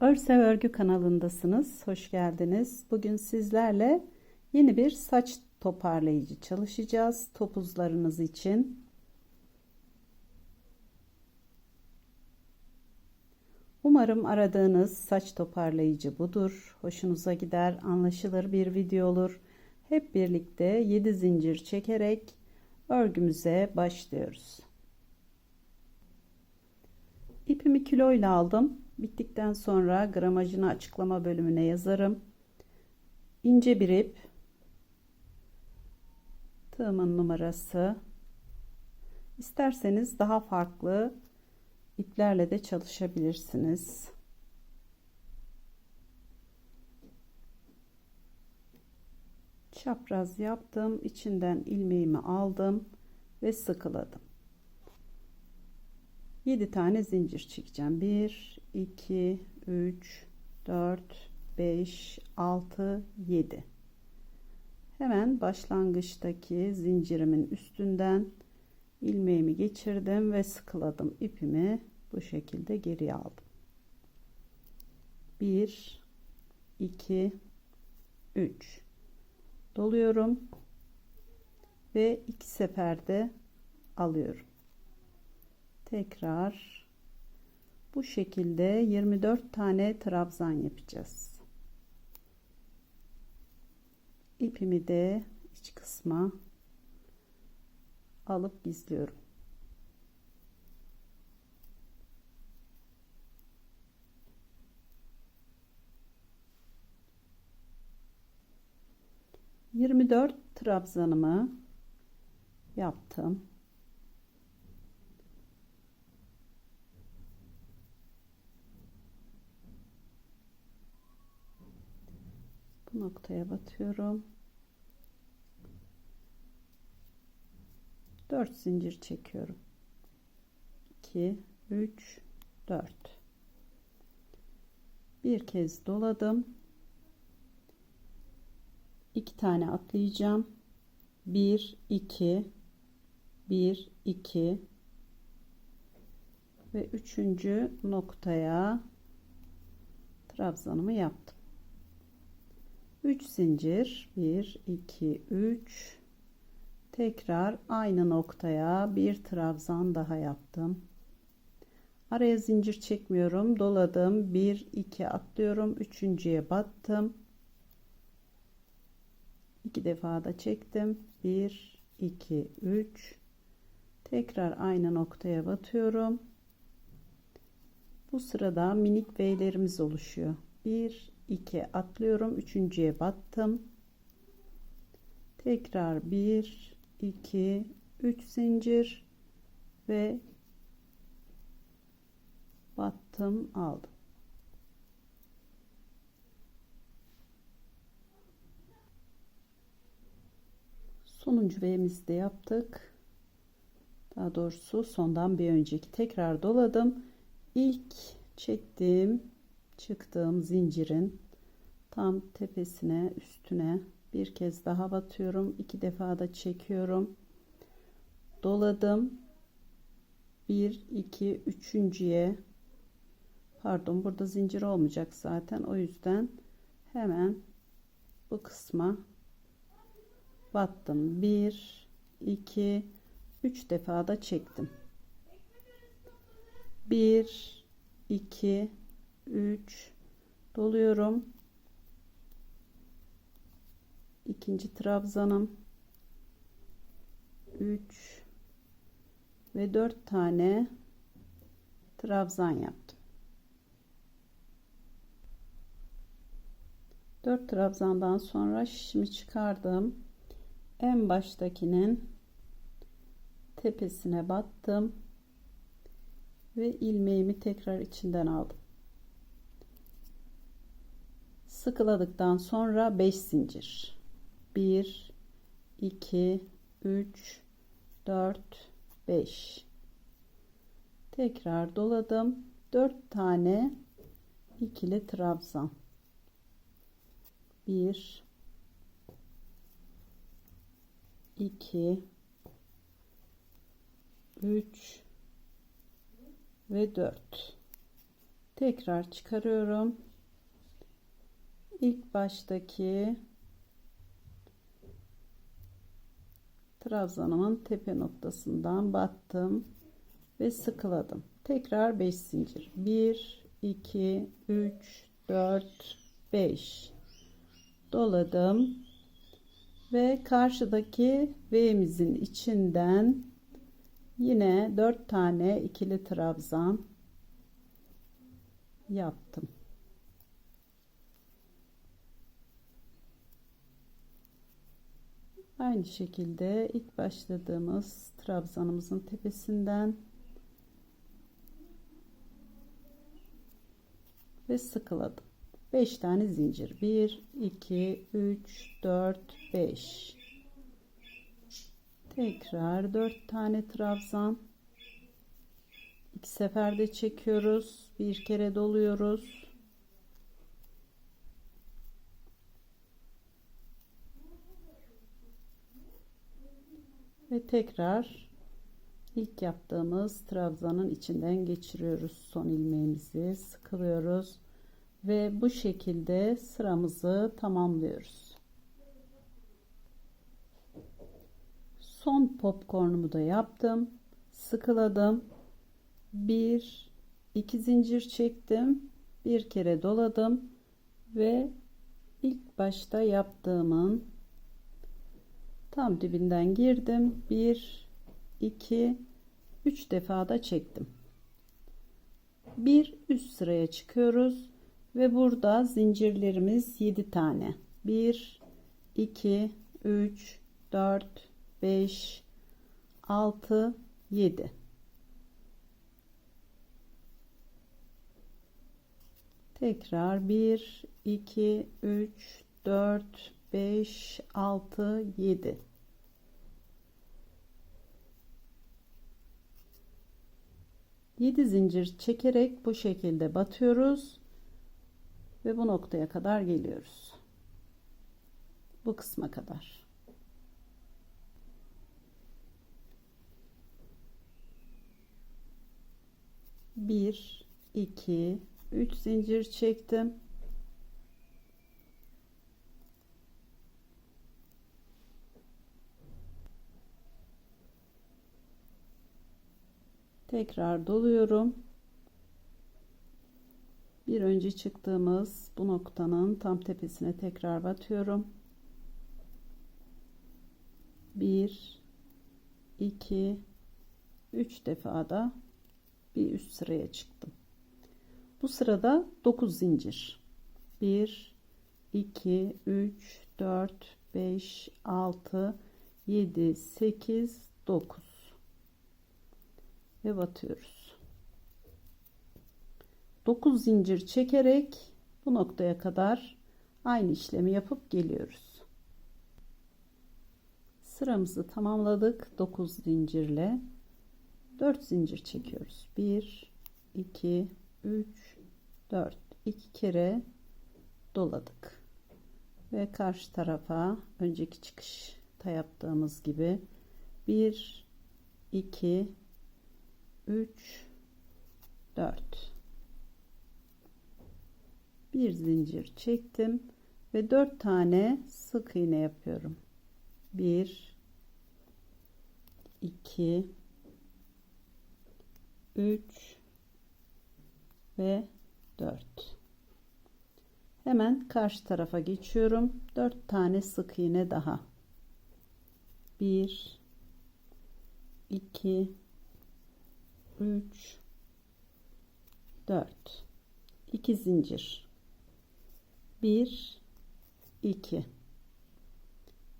Örsev Örgü kanalındasınız. Hoş geldiniz. Bugün sizlerle yeni bir saç toparlayıcı çalışacağız. Topuzlarınız için. Umarım aradığınız saç toparlayıcı budur. Hoşunuza gider, anlaşılır bir video olur. Hep birlikte 7 zincir çekerek örgümüze başlıyoruz. İpimi kiloyla aldım. Bittikten sonra gramajını açıklama bölümüne yazarım. İnce bir ip. Tığımın numarası. İsterseniz daha farklı iplerle de çalışabilirsiniz. Çapraz yaptım. içinden ilmeğimi aldım ve sıkıladım. 7 tane zincir çekeceğim. 1 2 3 4 5 6 7 hemen başlangıçtaki zincirimin üstünden ilmeğimi geçirdim ve sıkıladım. İpimi bu şekilde geriye aldım. 1 2 3 doluyorum ve iki seferde alıyorum. Tekrar bu şekilde 24 tane trabzan yapacağız. İpimi de iç kısma alıp gizliyorum. Yirmi dört trabzanımı yaptım. Noktaya batıyorum. 4 zincir çekiyorum. 2 3 4 bir kez doladım. 2 tane atlayacağım. 1 2 1 2 ve üçüncü noktaya trabzanımı yaptım 3 zincir. 1 2 3 tekrar aynı noktaya bir trabzan daha yaptım. Araya zincir çekmiyorum. Doladım. 1 2 atlıyorum. Üçüncüye battım. İki defa da çektim. 1 2 3 tekrar aynı noktaya batıyorum. Bu sırada minik V'lerimiz oluşuyor. 1 2 atlıyorum. Üçüncüye battım. Tekrar 1 2 3 zincir ve battım aldım. Sonuncu V'mizi de yaptık. Daha doğrusu sondan bir önceki tekrar doladım. İlk çektiğim çıktığım zincirin tam tepesine üstüne bir kez daha batıyorum. İki defa da çekiyorum. Doladım. 1 2 üçüncüye. Pardon burada zincir olmayacak zaten. O yüzden hemen bu kısma battım. 1 2 3 defa da çektim. 1 2 3 doluyorum. İkinci trabzanım. 3 ve 4 tane trabzan yaptım. 4 trabzandan sonra şişimi çıkardım. En baştakinin tepesine battım. Ve ilmeğimi tekrar içinden aldım sıkıladıktan sonra 5 zincir. 1 2 3 4 5 tekrar doladım. 4 tane ikili trabzan. 1 2 3 ve 4 Tekrar çıkarıyorum. İlk baştaki trabzanımın tepe noktasından battım ve sıkıladım. Tekrar 5 zincir. 1 2 3 4 5 doladım ve karşıdaki V'mizin içinden yine 4 tane ikili trabzan yaptım. Aynı şekilde ilk başladığımız trabzanımızın tepesinden ve sıkıladım. 5 tane zincir. 1 2 3 4 5 Tekrar 4 tane trabzan. İki seferde çekiyoruz. Bir kere doluyoruz. Ve tekrar ilk yaptığımız trabzanın içinden geçiriyoruz son ilmeğimizi sıkılıyoruz ve bu şekilde sıramızı tamamlıyoruz. Son popcornumu da yaptım. Sıkıladım. Bir, iki zincir çektim. Bir kere doladım ve ilk başta yaptığımın tam dibinden girdim. Bir, iki, üç defa da çektim. Bir üst sıraya çıkıyoruz ve burada zincirlerimiz 7 tane 1 2 3 4 5 6 7 tekrar 1 2 3 4 5 6 7 7 zincir çekerek bu şekilde batıyoruz ve bu noktaya kadar geliyoruz. Bu kısma kadar. Bir, iki, üç zincir çektim. Tekrar doluyorum bir önce çıktığımız bu noktanın tam tepesine tekrar batıyorum. 1 2 3 defa da bir üst sıraya çıktım. Bu sırada 9 zincir. 1 2 3 4 5 6 7 8 9 ve batıyoruz. 9 zincir çekerek bu noktaya kadar aynı işlemi yapıp geliyoruz. Sıramızı tamamladık 9 zincirle 4 zincir çekiyoruz. 1 2 3 4 2 kere doladık. Ve karşı tarafa önceki çıkışta yaptığımız gibi 1 2 3 4 bir zincir çektim ve dört tane sık iğne yapıyorum. Bir, iki, üç ve dört. Hemen karşı tarafa geçiyorum. Dört tane sık iğne daha. Bir, iki, üç, dört. İki zincir. 1 2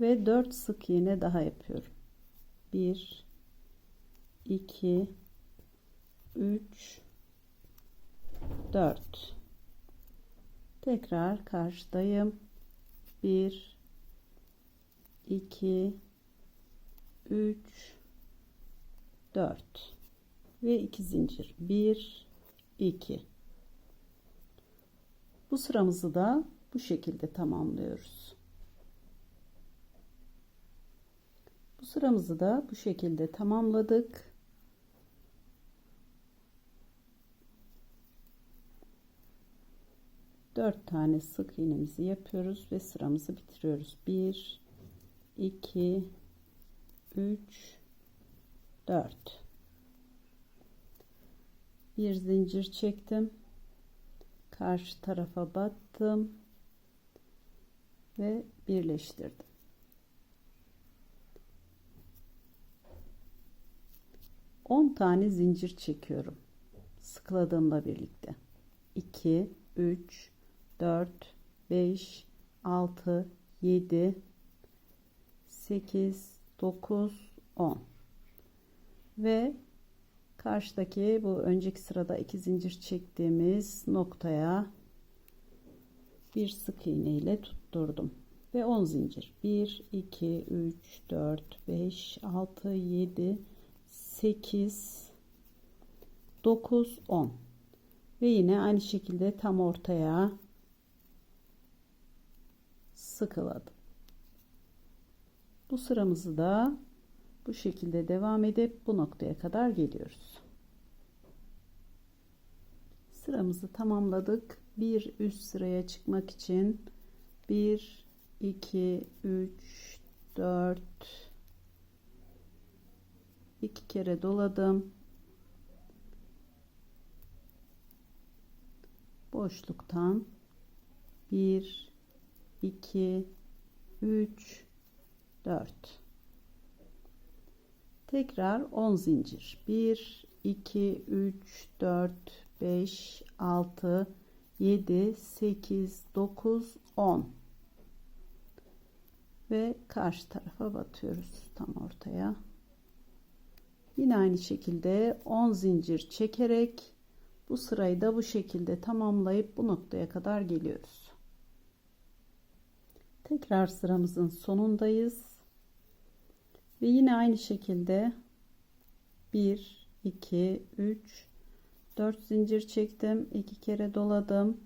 ve 4 sık iğne daha yapıyorum. 1 2 3 4 tekrar karşıdayım. 1 2 3 4 ve 2 zincir 1 2 bu sıramızı da bu şekilde tamamlıyoruz. Bu sıramızı da bu şekilde tamamladık. 4 tane sık iğnemizi yapıyoruz ve sıramızı bitiriyoruz. 1 2 3 4 bir zincir çektim. Karşı tarafa battım. Ve birleştirdim. On tane zincir çekiyorum. Sıkladığımla birlikte. 2 3 4 5 6 7 8 9 10 ve karşıdaki bu önceki sırada iki zincir çektiğimiz noktaya bir sık iğne ile tutturdum. Ve 10 zincir. 1 2 3 4 5 6 7 8 9 10 ve yine aynı şekilde tam ortaya sıkıladım. Bu sıramızı da bu şekilde devam edip bu noktaya kadar geliyoruz. Sıramızı tamamladık. Bir üst sıraya çıkmak için 1 2 3 4 iki kere doladım. Boşluktan 1 2 3 4 Tekrar 10 zincir. 1, 2, 3, 4, 5, 6, 7, 8, 9, 10. Ve karşı tarafa batıyoruz tam ortaya. Yine aynı şekilde 10 zincir çekerek bu sırayı da bu şekilde tamamlayıp bu noktaya kadar geliyoruz. Tekrar sıramızın sonundayız. Ve yine aynı şekilde 1 2 3 4 zincir çektim. 2 kere doladım.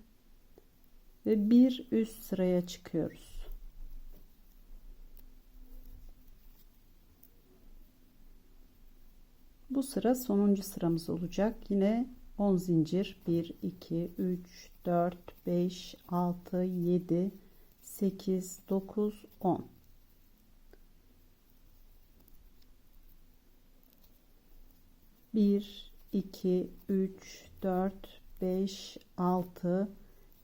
Ve bir üst sıraya çıkıyoruz. Bu sıra sonuncu sıramız olacak. Yine 10 zincir 1 2 3 4 5 6 7 8 9 10 1 2 3 4 5 6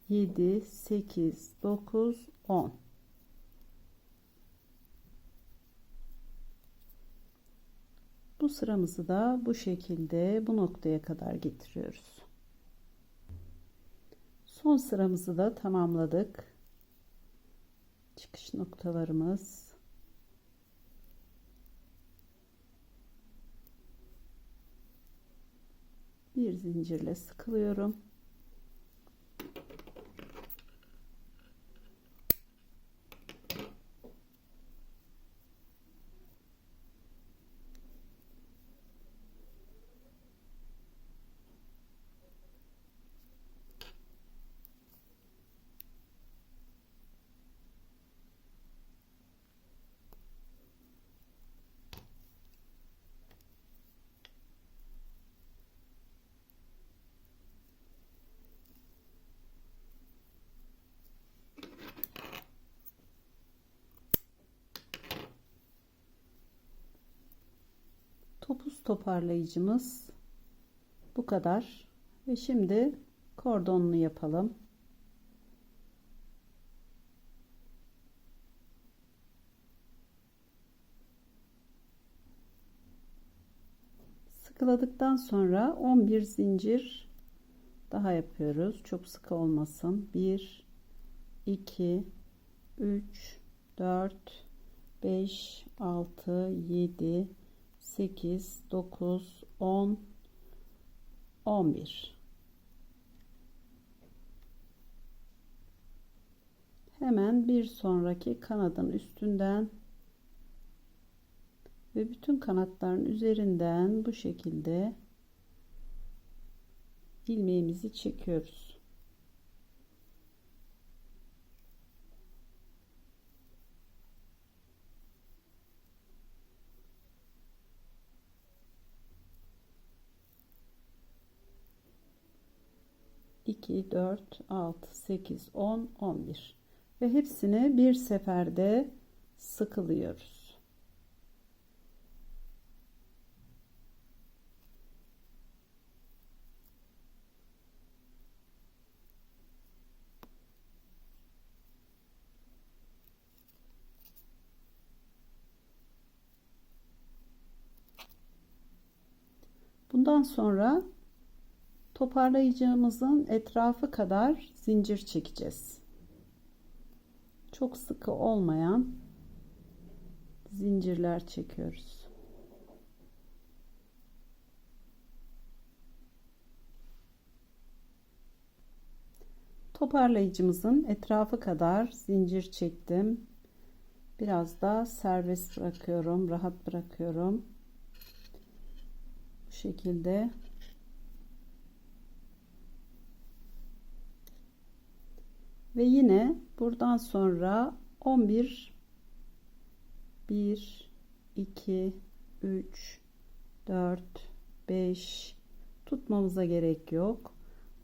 7 8 9 10 Bu sıramızı da bu şekilde bu noktaya kadar getiriyoruz. Son sıramızı da tamamladık. Çıkış noktalarımız bir zincirle sıkılıyorum. Toparlayıcımız bu kadar. Ve şimdi kordonlu yapalım. Sıkıladıktan sonra 11 zincir daha yapıyoruz. Çok sıkı olmasın. 1 2 3 4 5 6 7 8 9 10 11 hemen bir sonraki kanadın üstünden ve bütün kanatların üzerinden bu şekilde ilmeğimizi çekiyoruz 2, 4, 6, 8, 10, 11 ve hepsini bir seferde sıkılıyoruz. Bundan sonra toparlayıcımızın etrafı kadar zincir çekeceğiz. Çok sıkı olmayan zincirler çekiyoruz. Toparlayıcımızın etrafı kadar zincir çektim. Biraz da serbest bırakıyorum, rahat bırakıyorum. Bu şekilde ve yine buradan sonra 11 1 2 3 4 5 tutmamıza gerek yok.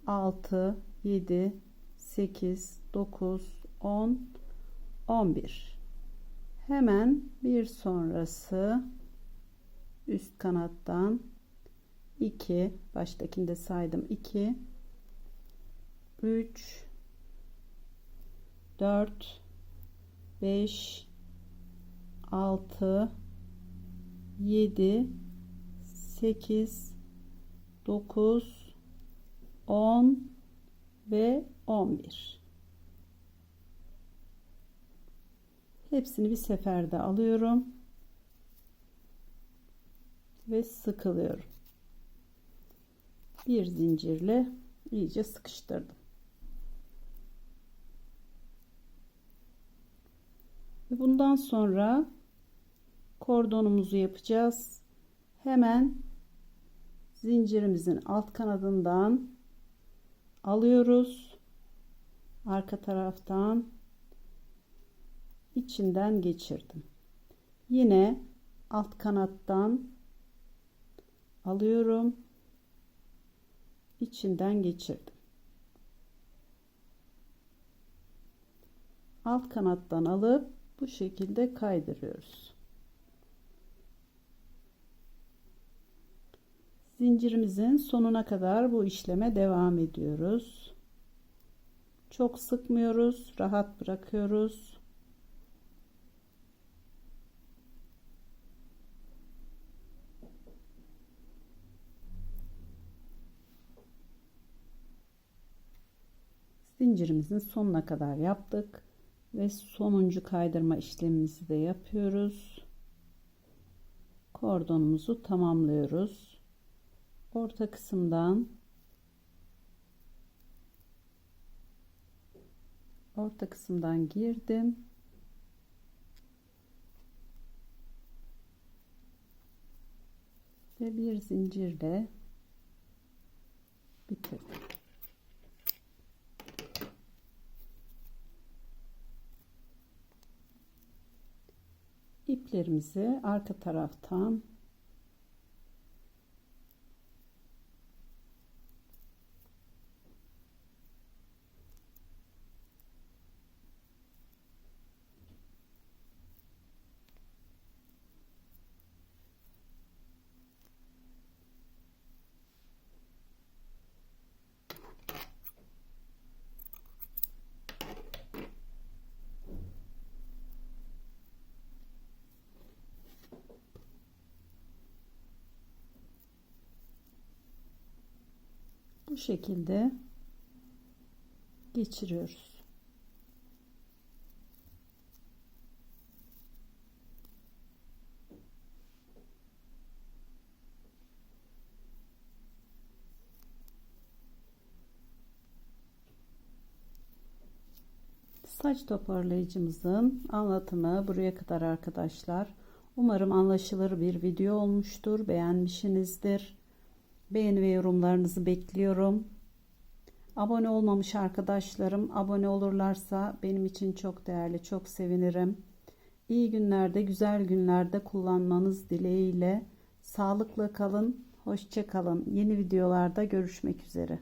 6 7 8 9 10 11 hemen bir sonrası üst kanattan 2 baştakinde saydım. 2 3 4 5 6 7 8 9 10 ve 11 hepsini bir seferde alıyorum ve sıkılıyorum. Bir zincirle iyice sıkıştırdım Ve bundan sonra kordonumuzu yapacağız. Hemen zincirimizin alt kanadından alıyoruz. Arka taraftan içinden geçirdim. Yine alt kanattan alıyorum. içinden geçirdim. Alt kanattan alıp bu şekilde kaydırıyoruz. Zincirimizin sonuna kadar bu işleme devam ediyoruz. Çok sıkmıyoruz, rahat bırakıyoruz. Zincirimizin sonuna kadar yaptık ve sonuncu kaydırma işlemimizi de yapıyoruz. Kordonumuzu tamamlıyoruz. Orta kısımdan orta kısımdan girdim. Ve bir zincirle bitirdim. İplerimizi arka taraftan bu şekilde geçiriyoruz. Saç toparlayıcımızın anlatımı buraya kadar arkadaşlar. Umarım anlaşılır bir video olmuştur. Beğenmişsinizdir. Beğeni ve yorumlarınızı bekliyorum. Abone olmamış arkadaşlarım abone olurlarsa benim için çok değerli, çok sevinirim. İyi günlerde, güzel günlerde kullanmanız dileğiyle sağlıkla kalın, hoşça kalın. Yeni videolarda görüşmek üzere.